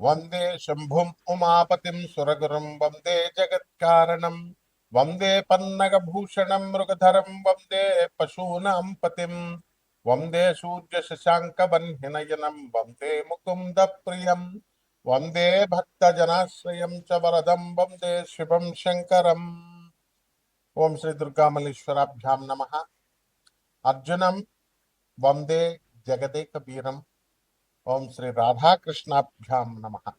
वंदे वंदे शम्भुम् वंदे सुरगुरुं वंदे जगत्कारणं, वंदे पन्नगभूषणं वंदे वंदे पशूनां पतिं, वंदे वंदे मुकुंद मुकुन्दप्रियं वंदे भक्तजनाश्रिय च वंदे वंदे शंकर शङ्करम्। श्री श्रीदुर्गामल्लेश्वराभ्यां नमः। वंदे जगदे जगदेकवीरम् ఓం శ్రీ రాధాకృష్ణాభ్యాం నమ.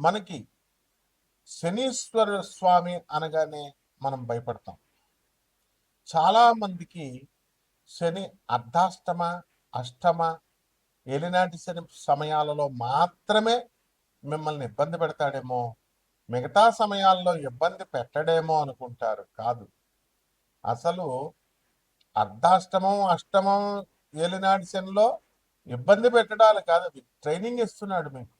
మనకి శనీశ్వర స్వామి అనగానే మనం భయపడతాం. చాలా మందికి శని అర్ధాష్టమ అష్టమ ఏలినాటి శని సమయాలలో మాత్రమే మిమ్మల్ని ఇబ్బంది పెడతాడేమో మిగతా సమయాల్లో ఇబ్బంది పెట్టడేమో అనుకుంటారు. కాదు. అసలు అర్ధాష్టమం అష్టమం ఏలినాటి శనిలో ఇబ్బంది పెట్టడాలు కాదు. ట్రైనింగ్ ఇస్తున్నాడు మీకు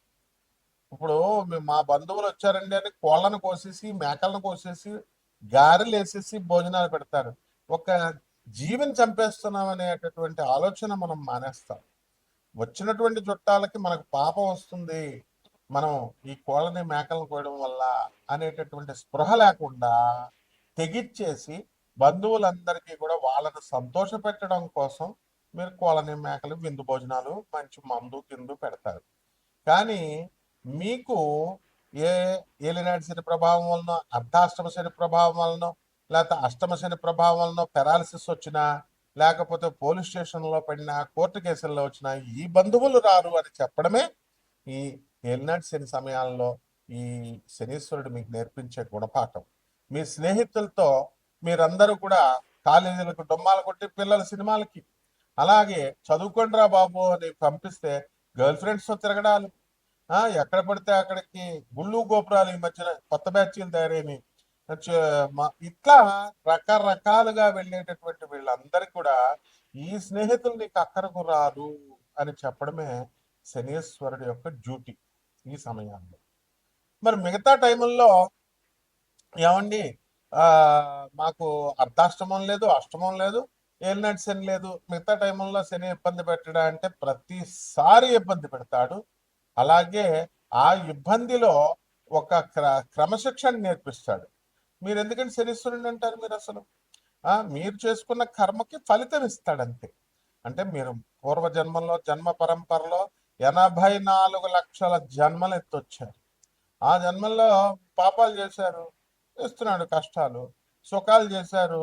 ఇప్పుడు మేము మా బంధువులు వచ్చారండి అని కోళ్ళను కోసేసి మేకలను కోసేసి గారెలు వేసేసి భోజనాలు పెడతారు. ఒక జీవిని చంపేస్తున్నాం అనేటటువంటి ఆలోచన మనం మానేస్తాం. వచ్చినటువంటి చుట్టాలకి మనకు పాపం వస్తుంది. మనం ఈ కోళ్ళని మేకలను కోయడం వల్ల అనేటటువంటి స్పృహ లేకుండా తెగిచ్చేసి బంధువులందరికీ కూడా వాళ్ళని సంతోష పెట్టడం కోసం మీరు కోలనీ మేకలు విందు భోజనాలు మంచి మందు కిందు పెడతారు. కానీ మీకు ఏ ఏలినాటి శని ప్రభావం వలన అర్ధాష్టమ శని ప్రభావం వలన లేకపోతే అష్టమ శని ప్రభావం వలన పెరాలసిస్ వచ్చినా లేకపోతే పోలీస్ స్టేషన్లో పడినా కోర్టు కేసుల్లో వచ్చినా ఈ బంధువులు రారు అని చెప్పడమే ఈ ఏలినాటి శని సమయాల్లో ఈ శనీశ్వరుడు మీకు నేర్పించే గుణపాఠం. మీ స్నేహితులతో మీరందరూ కూడా కాలేజీలకు డొమ్మాలు కొట్టి పిల్లల సినిమాలకి అలాగే చదువుకోండిరా బాబు అని పంపిస్తే గర్ల్ ఫ్రెండ్స్తో తిరగడాలు. ఆ ఎక్కడ పడితే అక్కడికి గుళ్ళు గోపురాలు ఈ మధ్యన కొత్త బ్యాచ్లు తయారైనవి ఇట్లా రకరకాలుగా వెళ్ళేటటువంటి వీళ్ళందరికీ కూడా ఈ స్నేహితులు నీకు అక్కరకు రాదు అని చెప్పడమే శనీశ్వరుడు యొక్క డ్యూటీ ఈ సమయాల్లో. మరి మిగతా టైముల్లో ఏమండి? ఆ మాకు అర్ధాష్టమం లేదు అష్టమం లేదు ఏలినాటి శని లేదు? మిగతా టైంలో శని ఇబ్బంది పెట్టడా అంటే ప్రతిసారి ఇబ్బంది పెడతాడు. అలాగే ఆ ఇబ్బందిలో ఒక క్ర క్రమశిక్షణ నేర్పిస్తాడు. మీరు ఎందుకంటే శనిశ్వరుడు అంటారు మీరు అసలు మీరు చేసుకున్న కర్మకి ఫలితం ఇస్తాడంతే. అంటే మీరు పూర్వ జన్మలో జన్మ పరంపరలో ఎనభై నాలుగు లక్షల జన్మలు ఎత్తొచ్చారు. ఆ జన్మల్లో పాపాలు చేశారు ఇస్తున్నాడు కష్టాలు సుఖాలు చేశారు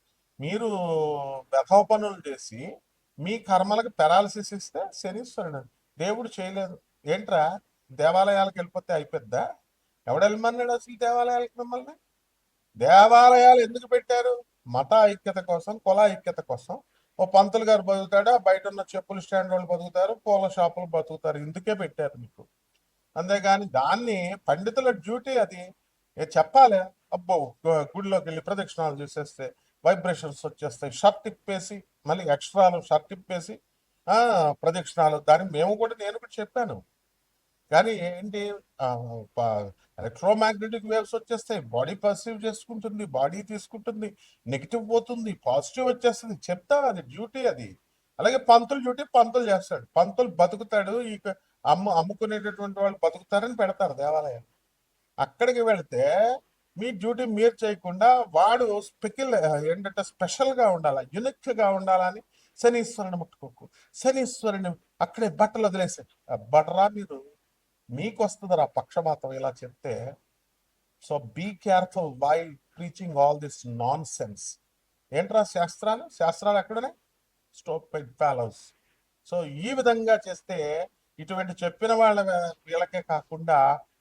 మీరు వ్యథవ పనులు చేసి మీ కర్మలకు పెరాలసిస్ ఇస్తే శనీశ్వరుడు. దేవుడు చేయలేదు. ఏంట్రా? దేవాలయాలకు వెళ్ళిపోతే అయిపోద్దా? ఎవడు వెళ్ళమన్నాడు అసలు దేవాలయాలకు మిమ్మల్ని? దేవాలయాలు ఎందుకు పెట్టారు? మత ఐక్యత కోసం కుల ఐక్యత కోసం. ఓ పంతులు గారు బతుకుతాడు బయట ఉన్న చెప్పుల స్టాండ్ వాళ్ళు బతుకుతారు పూల షాపులు బతుకుతారు. ఇందుకే పెట్టారు మీకు. అంతేగాని దాన్ని పండితుల డ్యూటీ అది. ఏ చెప్పాలి? అబ్బో గుడిలోకి వెళ్ళి ప్రదక్షిణాలు చూసేస్తే వైబ్రేషన్స్ వచ్చేస్తాయి. షర్ట్ తిప్పేసి మళ్ళీ ఎక్స్ట్రాలు షర్ట్ తిప్పేసి ప్రదక్షిణాలు. దాన్ని మేము కూడా నేను కూడా చెప్పాను. కానీ ఏంటి ఎలక్ట్రోమాగ్నెటిక్ వేవ్స్ వచ్చేస్తాయి. బాడీ పర్సీవ్ చేసుకుంటుంది బాడీ తీసుకుంటుంది నెగిటివ్ పోతుంది పాజిటివ్ వచ్చేస్తుంది. చెప్తా అది డ్యూటీ అది. అలాగే పంతులు డ్యూటీ పంతులు చేస్తాడు. పంతులు బతుకుతాడు ఈ అమ్ము అమ్ముకునేటటువంటి వాళ్ళు బతుకుతారని పెడతారు దేవాలయం అక్కడికి వెళితే మీ డ్యూటీ మీరు చేయకుండా వాడు స్పెకిల్ ఏంటంటే స్పెషల్గా ఉండాలా యునిక్గా ఉండాలని శనీశ్వరుని ముట్టుకోకు. శనీశ్వరుని అక్కడే బట్టలు వదిలేసే బట్రా మీరు మీకు వస్తుందిరా పక్షపాతం ఇలా చెప్తే. So be careful why preaching all this nonsense ఏంట్రా శాస్త్రాలు? శాస్త్రాలు ఎక్కడనే స్టోప్ ప్యాలౌస్ సో ఈ విధంగా చేస్తే ఇటువంటి చెప్పిన వాళ్ళ వీళ్ళకే కాకుండా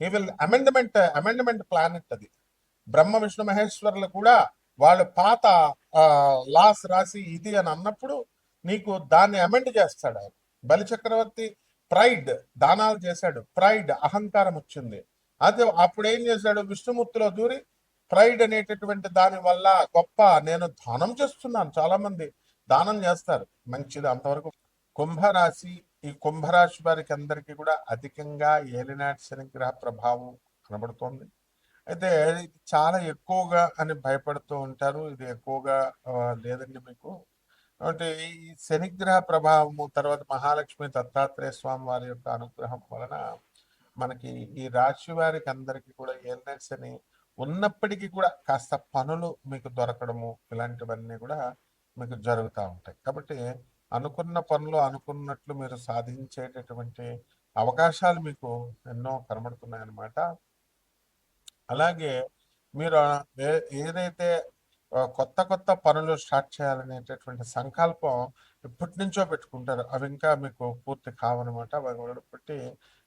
he will amendment amendment planet అది బ్రహ్మ విష్ణు మహేశ్వరులు కూడా వాళ్ళు పాత లాస్ రాసి ఇది అని అన్నప్పుడు నీకు దాన్ని అమెండ్ చేస్తాడు ఆయన. బలి చక్రవర్తి ప్రైడ్ దానాలు చేశాడు. ప్రైడ్ అహంకారం వచ్చింది. అదే అప్పుడు ఏం చేశాడు? విష్ణుమూర్తిలో దూరి ప్రైడ్ అనేటటువంటి దాని వల్ల గొప్ప నేను దానం చేస్తున్నాను. చాలా మంది దానం చేస్తారు. మంచిది అంతవరకు కుంభరాశి ఈ కుంభరాశి వారికి అందరికీ కూడా అధికంగా ఏలినాటి శనిగ్రహ ప్రభావం కనబడుతోంది. అయితే చాలా ఎక్కువగా అని భయపడుతూ ఉంటారు. ఇది ఎక్కువగా లేదండి మీకు. అంటే ఈ శనిగ్రహ ప్రభావము తర్వాత మహాలక్ష్మి దత్తాత్రేయ స్వామి వారి యొక్క అనుగ్రహం వలన మనకి ఈ రాశి వారికి అందరికీ కూడా ఏలినట్స్ అని ఉన్నప్పటికీ కూడా కాస్త పనులు మీకు దొరకడము ఇలాంటివన్నీ కూడా మీకు జరుగుతూ ఉంటాయి. కాబట్టి అనుకున్న పనులు అనుకున్నట్లు మీరు సాధించేటటువంటి అవకాశాలు మీకు ఎన్నో కనబడుతున్నాయన్నమాట. అలాగే మీరు ఏదైతే కొత్త కొత్త పనులు స్టార్ట్ చేయాలనేటటువంటి సంకల్పం ఎప్పటి నుంచో పెట్టుకుంటారు. అవి ఇంకా మీకు పూర్తి కావనమాట బట్టి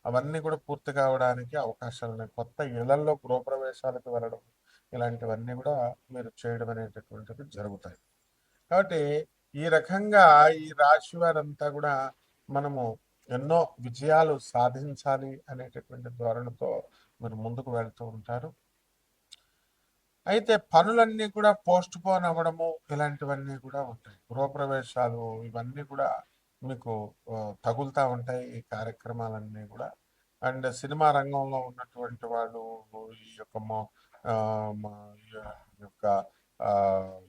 అవన్నీ కూడా పూర్తి కావడానికి అవకాశాలు ఉన్నాయి. కొత్త ఇళ్ళలో గృహప్రవేశాలకు వెళ్ళడం ఇలాంటివన్నీ కూడా మీరు చేయడం అనేటటువంటివి జరుగుతాయి. కాబట్టి ఈ రకంగా ఈ రాశి వారంతా కూడా మనము ఎన్నో విజయాలు సాధించాలి అనేటటువంటి ధోరణితో మీరు ముందుకు వెళ్తూ ఉంటారు. అయితే పనులన్నీ కూడా పోస్ట్ పోన్ అవ్వడము ఇలాంటివన్నీ కూడా ఉంటాయి. గృహప్రవేశాలు ఇవన్నీ కూడా మీకు తగులుతూ ఉంటాయి ఈ కార్యక్రమాలన్నీ కూడా. అండ్ సినిమా రంగంలో ఉన్నటువంటి వాళ్ళు ఈ యొక్క యొక్క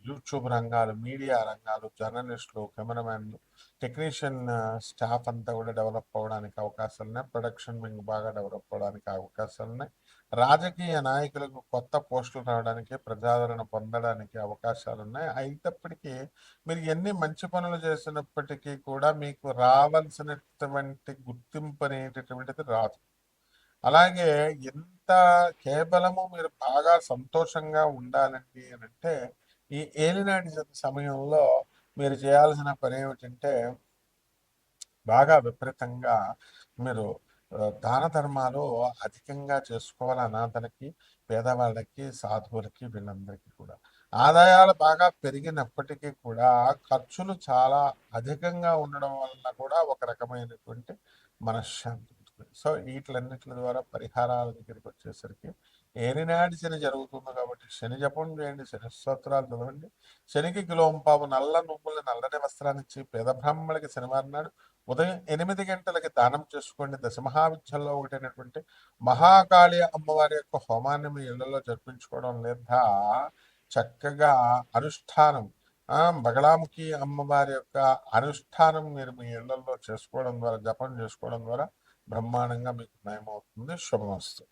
యూట్యూబ్ రంగాలు మీడియా రంగాలు జర్నలిస్టులు కెమెరామెన్లు టెక్నీషియన్ స్టాఫ్ అంతా కూడా డెవలప్ అవ్వడానికి అవకాశాలు ఉన్నాయి. ప్రొడక్షన్ వింగ్ బాగా డెవలప్ అవ్వడానికి అవకాశాలు ఉన్నాయి. రాజకీయ నాయకులకు కొత్త పోస్టులు రావడానికి ప్రజాదరణ పొందడానికి అవకాశాలు ఉన్నాయి. అయినప్పటికీ మీరు ఎన్ని మంచి పనులు చేసినప్పటికీ కూడా మీకు రావాల్సినటువంటి గుర్తింపు అనేటటువంటిది రాదు. అలాగే ఎంత కేవలము మీరు బాగా సంతోషంగా ఉండాలండి అని అంటే ఈ ఏలినాటి సమయంలో మీరు చేయాల్సిన పని ఏమిటంటే బాగా విపరీతంగా మీరు దాన ధర్మాలు అధికంగా చేసుకోవాలి అనాథలకి పేదవాళ్ళకి సాధువులకి వీళ్ళందరికీ కూడా. ఆదాయాలు బాగా పెరిగినప్పటికీ కూడా ఖర్చులు చాలా అధికంగా ఉండడం వలన కూడా ఒక రకమైనటువంటి మనశ్శాంతి. సో వీటిలన్నిటి ద్వారా పరిహారాల దగ్గరికి వచ్చేసరికి ఏనినాటి శని జరుగుతుంది కాబట్టి శని జపం చేయండి శని స్తోత్రాలు చదవండి. శనికి కిలోంపావు నల్ల నువ్వుల నల్లని వస్త్రాన్నిచ్చి పేద బ్రాహ్మణులకి శనివారం నాడు ఉదయం ఎనిమిది గంటలకి దానం చేసుకోండి. దశమహావిద్యల్లో ఒకటైనటువంటి మహాకాళి అమ్మవారి యొక్క హోమాన్ని మీ ఇళ్ళలో జరిపించుకోవడం లేదా చక్కగా అనుష్ఠానం బగళాముఖి అమ్మవారి యొక్క అనుష్ఠానం మీరు మీ ఇళ్ళలో చేసుకోవడం ద్వారా జపం చేసుకోవడం ద్వారా బ్రహ్మాండంగా మీకు నయమవుతుంది శుభమస్తు